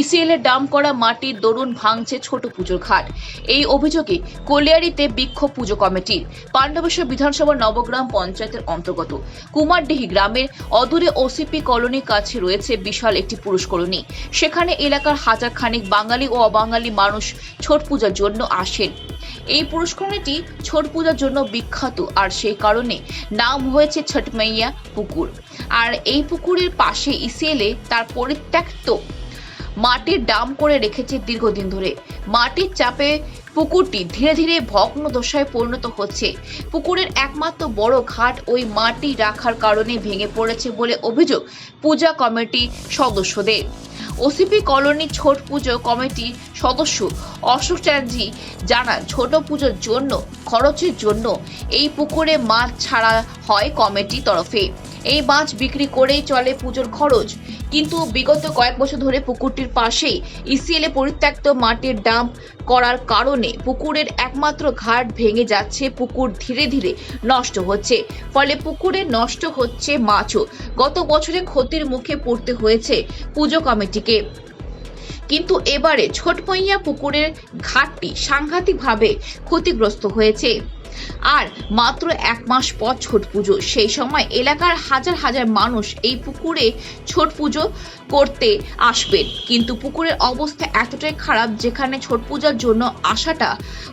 ECL এর ডাম করা মাটির দরুন ভাঙছে ছোট পুজোর ঘাট। এই অভিযোগে কলিয়ারিতে বিক্ষোভ পুজো কমিটির। পাণ্ডবেশ্বর বিধানসভা নবগ্রাম পঞ্চায়েতের অন্তর্গত। কুমারডিহি গ্রামের অদূরে ওসিপি কলোনির কাছে রয়েছে বিশাল একটি পুরুষ কলোনি। সেখানে এলাকার হাজার খানিক বাঙালি ও অবাঙালি মানুষ ছট পূজার জন্য আসেন। এই পুরস্কারটি ছট পূজার জন্য বিখ্যাত, আর সেই কারণে নাম হয়েছে ছটমাইয়া পুকুর। আর এই পুকুরের পাশে ইসিএলে তার পরিত্যক্ত মাটির ডাম করে রেখেছে দীর্ঘদিন ধরে। মাটির চাপে পুকুরটি ধীরে ধীরে ভগ্ন দশায় পরিণত হচ্ছে। পুকুরের একমাত্র বড় ঘাট ওই মাটি রাখার কারণে ভেঙে পড়েছে বলে অভিযোগ পূজা কমিটির সদস্যদের। ওসিপি কলোনি ছোট পুজো কমিটি সদস্য অশোক চ্যাটার্জি জানান, ছোট পুজোর জন্য, খরচের জন্য এই পুকুরে মাছ ছাড়া হয় কমিটি তরফে। এই মাছ বিক্রি করেই চলে পুজোর খরচ। কিন্তু বিগত কয়েক বছর ধরে পুকুরটির পাশেই ইসিএলে পরিত্যক্ত মাটির ডাম্প করার কারণে পুকুরের একমাত্র ঘাট ভেঙে যাচ্ছে, পুকুর ধীরে ধীরে নষ্ট হচ্ছে। ফলে পুকুরে নষ্ট হচ্ছে মাছও। গত বছরে ক্ষতির মুখে পড়তে হয়েছে পুজো কমিটিকে। কিন্তু এবারে ছোটপইয়া পুকুরের ঘাটটি সাংঘাতিকভাবে ক্ষতিগ্রস্ত হয়েছে। আর মাত্র এক মাস পর ছট পুজো। সেই সময় এলাকার হাজার হাজার মানুষ এই পুকুরে ছট পুজো করতে আসবেন। কিন্তু পুকুরের অবস্থা এতটাই খারাপ, যেখানে ছট পূজার জন্য আসাটা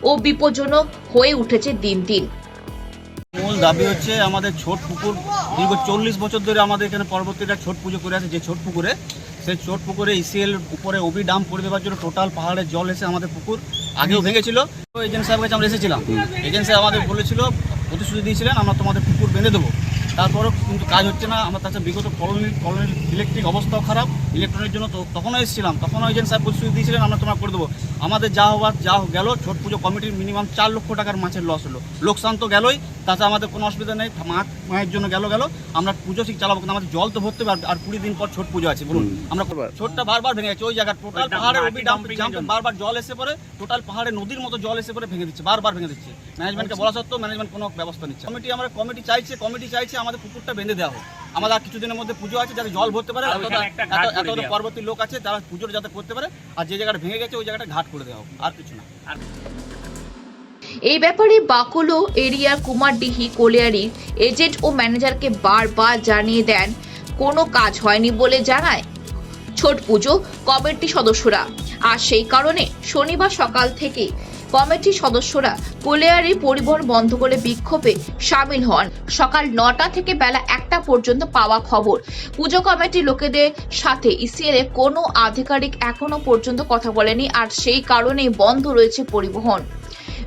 ও বিপজ্জনক হয়ে উঠেছে দিন দিন। মূল দাবি হচ্ছে আমাদের ছোট পুকুর দীর্ঘ চল্লিশ বছর ধরে আমাদের এখানে পরবর্তীটা ছোট পুজো করে আছে। যে ছোট পুকুরে, সেই ছোট পুকুরে ইসিএল উপরে ওবি ডাম করে দেওয়ার জন্য টোটাল পাহাড়ের জল এসে আমাদের পুকুর আগেও ভেঙেছিল। তো এজেন্ট সাহেবের কাছে আমরা এসেছিলাম। এজেন্ট সাহেব আমাদের বলেছিল, প্রতিশ্রুতি দিয়েছিলেন, আমরা তোমাদের পুকুর বেঁধে দেবো। তারপরেও কিন্তু কাজ হচ্ছে না, আমরা তাছাড়া বিগত কলোনি কলোনির ইলেকট্রিক অবস্থাও খারাপ ইলেকট্রনের জন্য তো তখনও এসেছিলাম, তখনও এজেন্ট সাহেব প্রতিশ্রুতি দিয়েছিলেন, আমরা তোমরা করে দেবো। আমাদের যা হওয়ার যা গেল ছোট পুজো কমিটির মিনিমাম চার লক্ষ টাকার মাছের লস হলো। লোকসান তো গেলই তাতে আমাদের কোনো অসুবিধা নেই মা মায়ের জন্য গেল গেল আমরা পুজো ঠিক চালাবো কিন্তু আমাদের জল তো ভরতে হবে আর- কুড়ি দিন পর ছোট পুজো আছে বলুন। আমরা ছোটটা বারবার ভেঙে যাচ্ছে ওই জায়গা টোটাল পাহাড়ের ডাম্প বারবার জল এসে পড়ে টোটাল পাহাড়ে নদীর মতো জল এসে পড়ে ভেঙে দিচ্ছে বারবার ভেঙে দিচ্ছে। ম্যানেজমেন্টকে বলা সত্ত্বেও ম্যানেজমেন্ট কোনো ব্যবস্থা নিচ্ছে কমিটি আমরা কমিটি চাইছে কমিটি চাইছে আমাদের পুকুরটা বেঁধে দেওয়া হোক। আমাদের আর কিছুদিনের মধ্যে পুজো আছে যাতে জল ভরতে পারে এত এত- পরবর্তী লোক আছে তারা পুজোটা যাতে করতে পারে আর যে জায়গাটা ভেঙে গেছে ওই জায়গাটা ঘাট করে দেওয়া আর কিছু না। এই ব্যাপারে বাকুলো এরিয়ার কুমারডিহি কোলিয়ারির এজেন্ট ও ম্যানেজারকে বারবার জানিয়ে দেন কোনো কাজ হয়নি বলে জানায় ছোট পুজো কমিটি সদস্যরা। আর সেই কারণে শনিবার সকাল থেকে কমিটির সদস্যরা কোলেয়ারি পরিবহন বন্ধ করে বিক্ষোভে সামিল হন। সকাল নটা থেকে বেলা একটা পর্যন্ত পাওয়া খবর। পুজো কমিটির লোকেদের সাথে ইসিএল এর কোনো আধিকারিক এখনও পর্যন্ত কথা বলেনি, আর সেই কারণেই বন্ধ রয়েছে পরিবহন।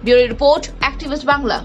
Bureau report activist Bangla.